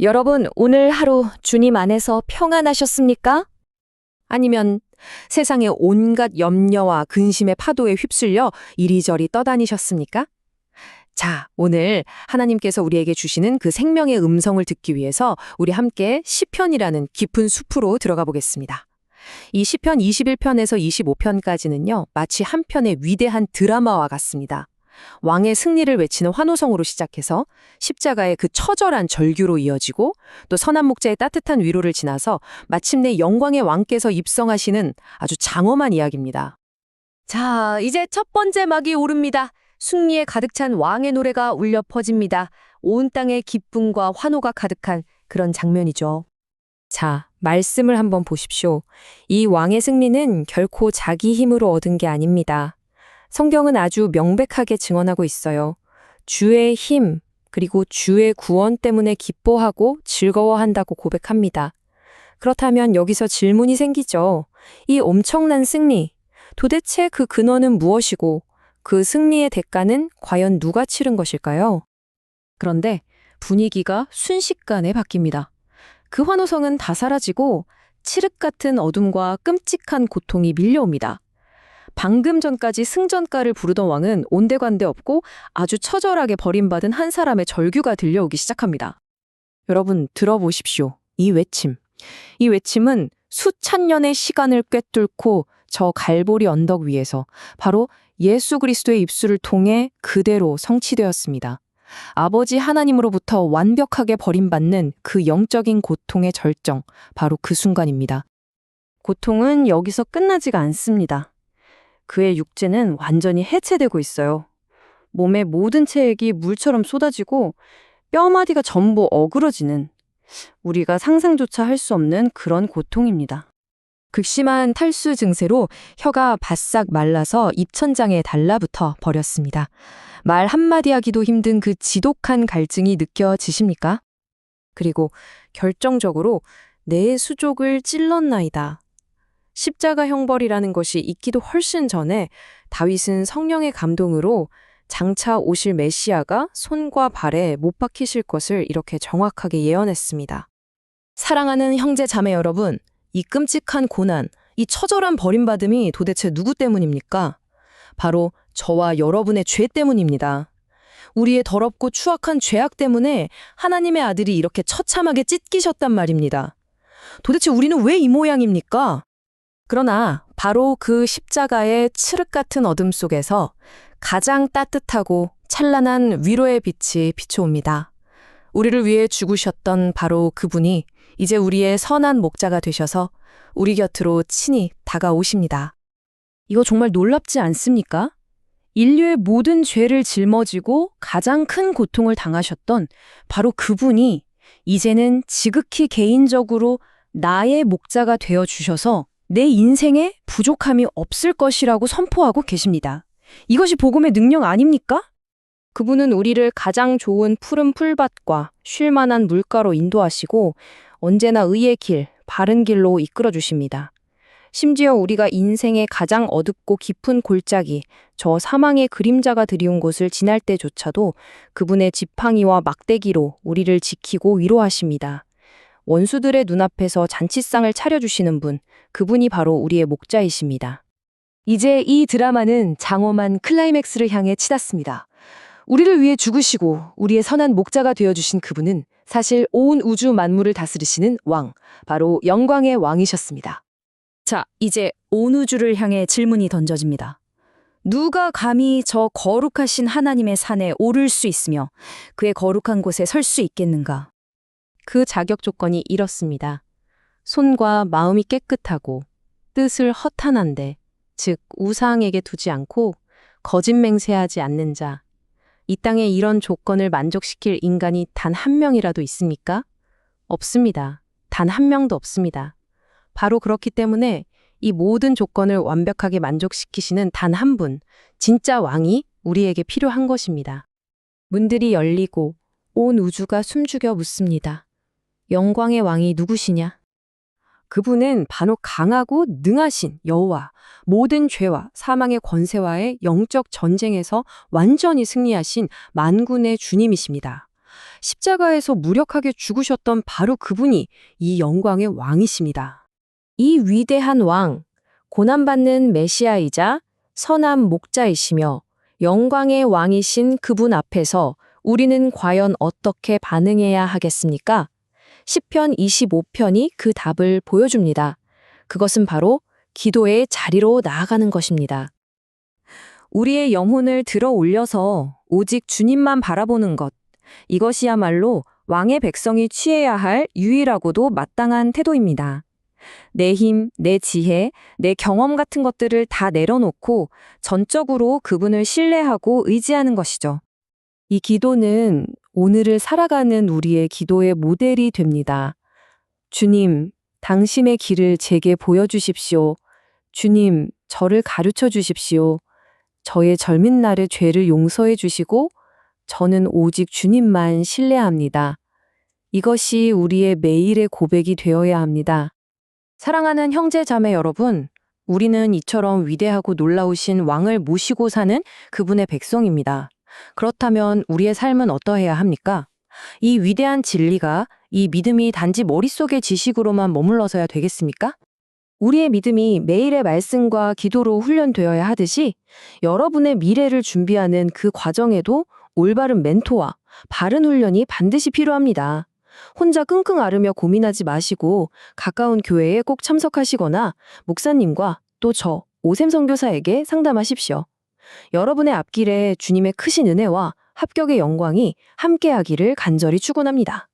여러분, 오늘 하루 주님 안에서 평안하셨습니까? 아니면 세상의 온갖 염려와 근심의 파도에 휩쓸려 이리저리 떠다니셨습니까? 자, 오늘 하나님께서 우리에게 주시는 그 생명의 음성을 듣기 위해서 우리 함께 시편이라는 깊은 숲으로 들어가 보겠습니다. 이 시편 21편에서 25편까지는요, 마치 한 편의 위대한 드라마와 같습니다. 왕의 승리를 외치는 환호성으로 시작해서 십자가의 그 처절한 절규로 이어지고 또 선한 목자의 따뜻한 위로를 지나서 마침내 영광의 왕께서 입성하시는 아주 장엄한 이야기입니다. 자, 이제 첫 번째 막이 오릅니다. 승리에 가득 찬 왕의 노래가 울려 퍼집니다. 온 땅에 기쁨과 환호가 가득한 그런 장면이죠. 자, 말씀을 한번 보십시오. 이 왕의 승리는 결코 자기 힘으로 얻은 게 아닙니다. 성경은 아주 명백하게 증언하고 있어요. 주의 힘, 그리고 주의 구원 때문에 기뻐하고 즐거워한다고 고백합니다. 그렇다면 여기서 질문이 생기죠. 이 엄청난 승리, 도대체 그 근원은 무엇이고 그 승리의 대가는 과연 누가 치른 것일까요? 그런데 분위기가 순식간에 바뀝니다. 그 환호성은 다 사라지고 칠흑 같은 어둠과 끔찍한 고통이 밀려옵니다. 방금 전까지 승전가를 부르던 왕은 온데간데 없고 아주 처절하게 버림받은 한 사람의 절규가 들려오기 시작합니다. 여러분 들어보십시오. 이 외침. 이 외침은 수천 년의 시간을 꿰뚫고 저 갈보리 언덕 위에서 바로 예수 그리스도의 입술을 통해 그대로 성취되었습니다. 아버지 하나님으로부터 완벽하게 버림받는 그 영적인 고통의 절정, 바로 그 순간입니다. 고통은 여기서 끝나지가 않습니다. 그의 육체는 완전히 해체되고 있어요. 몸의 모든 체액이 물처럼 쏟아지고 뼈마디가 전부 어그러지는 우리가 상상조차 할 수 없는 그런 고통입니다. 극심한 탈수 증세로 혀가 바싹 말라서 입천장에 달라붙어 버렸습니다. 말 한마디 하기도 힘든 그 지독한 갈증이 느껴지십니까? 그리고 결정적으로 내 수족을 찔렀나이다. 십자가 형벌이라는 것이 있기도 훨씬 전에 다윗은 성령의 감동으로 장차 오실 메시아가 손과 발에 못 박히실 것을 이렇게 정확하게 예언했습니다. 사랑하는 형제 자매 여러분, 이 끔찍한 고난, 이 처절한 버림받음이 도대체 누구 때문입니까? 바로 저와 여러분의 죄 때문입니다. 우리의 더럽고 추악한 죄악 때문에 하나님의 아들이 이렇게 처참하게 찢기셨단 말입니다. 도대체 우리는 왜 이 모양입니까? 그러나 바로 그 십자가의 칠흑 같은 어둠 속에서 가장 따뜻하고 찬란한 위로의 빛이 비춰옵니다. 우리를 위해 죽으셨던 바로 그분이 이제 우리의 선한 목자가 되셔서 우리 곁으로 친히 다가오십니다. 이거 정말 놀랍지 않습니까? 인류의 모든 죄를 짊어지고 가장 큰 고통을 당하셨던 바로 그분이 이제는 지극히 개인적으로 나의 목자가 되어 주셔서 내 인생에 부족함이 없을 것이라고 선포하고 계십니다. 이것이 복음의 능력 아닙니까? 그분은 우리를 가장 좋은 푸른 풀밭과 쉴 만한 물가로 인도하시고 언제나 의의 길, 바른 길로 이끌어 주십니다. 심지어 우리가 인생의 가장 어둡고 깊은 골짜기, 저 사망의 그림자가 드리운 곳을 지날 때조차도 그분의 지팡이와 막대기로 우리를 지키고 위로하십니다. 원수들의 눈앞에서 잔치상을 차려주시는 분, 그분이 바로 우리의 목자이십니다. 이제 이 드라마는 장엄한 클라이맥스를 향해 치닫습니다. 우리를 위해 죽으시고 우리의 선한 목자가 되어주신 그분은 사실 온 우주 만물을 다스리시는 왕, 바로 영광의 왕이셨습니다. 자, 이제 온 우주를 향해 질문이 던져집니다. 누가 감히 저 거룩하신 하나님의 산에 오를 수 있으며 그의 거룩한 곳에 설 수 있겠는가? 그 자격 조건이 이렇습니다. 손과 마음이 깨끗하고 뜻을 허탄한데, 즉 우상에게 두지 않고 거짓 맹세하지 않는 자. 이 땅에 이런 조건을 만족시킬 인간이 단 한 명이라도 있습니까? 없습니다. 단 한 명도 없습니다. 바로 그렇기 때문에 이 모든 조건을 완벽하게 만족시키시는 단 한 분, 진짜 왕이 우리에게 필요한 것입니다. 문들이 열리고 온 우주가 숨죽여 묻습니다. 영광의 왕이 누구시냐? 그분은 바로 강하고 능하신 여호와, 모든 죄와 사망의 권세와의 영적 전쟁에서 완전히 승리하신 만군의 주님이십니다. 십자가에서 무력하게 죽으셨던 바로 그분이 이 영광의 왕이십니다. 이 위대한 왕, 고난받는 메시아이자 선한 목자이시며 영광의 왕이신 그분 앞에서 우리는 과연 어떻게 반응해야 하겠습니까? 10편 25편이 그 답을 보여줍니다. 그것은 바로 기도의 자리로 나아가는 것입니다. 우리의 영혼을 들어 올려서 오직 주님만 바라보는 것. 이것이야말로 왕의 백성이 취해야 할 유일하고도 마땅한 태도입니다. 내 힘, 내 지혜, 내 경험 같은 것들을 다 내려놓고 전적으로 그분을 신뢰하고 의지하는 것이죠. 이 기도는 오늘을 살아가는 우리의 기도의 모델이 됩니다. 주님, 당신의 길을 제게 보여주십시오. 주님, 저를 가르쳐 주십시오. 저의 젊은 날의 죄를 용서해 주시고 저는 오직 주님만 신뢰합니다. 이것이 우리의 매일의 고백이 되어야 합니다. 사랑하는 형제 자매 여러분, 우리는 이처럼 위대하고 놀라우신 왕을 모시고 사는 그분의 백성입니다. 그렇다면 우리의 삶은 어떠해야 합니까? 이 위대한 진리가, 이 믿음이 단지 머릿속의 지식으로만 머물러서야 되겠습니까? 우리의 믿음이 매일의 말씀과 기도로 훈련되어야 하듯이 여러분의 미래를 준비하는 그 과정에도 올바른 멘토와 바른 훈련이 반드시 필요합니다. 혼자 끙끙 앓으며 고민하지 마시고 가까운 교회에 꼭 참석하시거나 목사님과 또 저 오샘 선교사에게 상담하십시오. 여러분의 앞길에 주님의 크신 은혜와 합격의 영광이 함께하기를 간절히 축원합니다.